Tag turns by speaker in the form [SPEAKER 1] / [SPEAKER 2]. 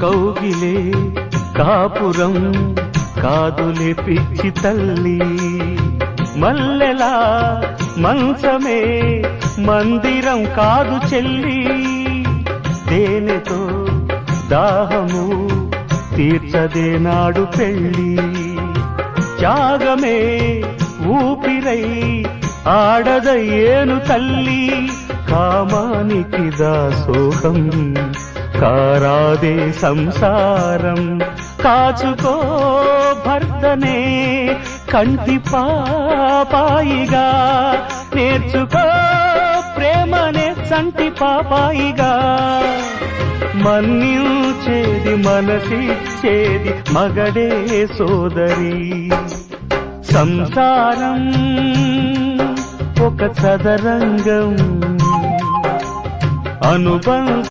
[SPEAKER 1] కౌగిలే కాపురం కాదులే పిచ్చి తల్లి. మల్లెలా మంచమే మందిరం కాదు చెల్లి. దేనితో దాహము తీర్చదే నాడు పెళ్ళి. త్యాగమే ఊపిరై ఆడద ఏను తల్లి కామానికి దాసోహం కారాదే సంసారం. కాచుకో భర్తనే కంటి పాపాయిగా. నేర్చుకో ప్రేమనే చంటి పాపాయిగా. మన్యుచేది మనసిచ్చేది మగడే సోదరి. సంసారం ఒక చదరంగం. అనుబంధ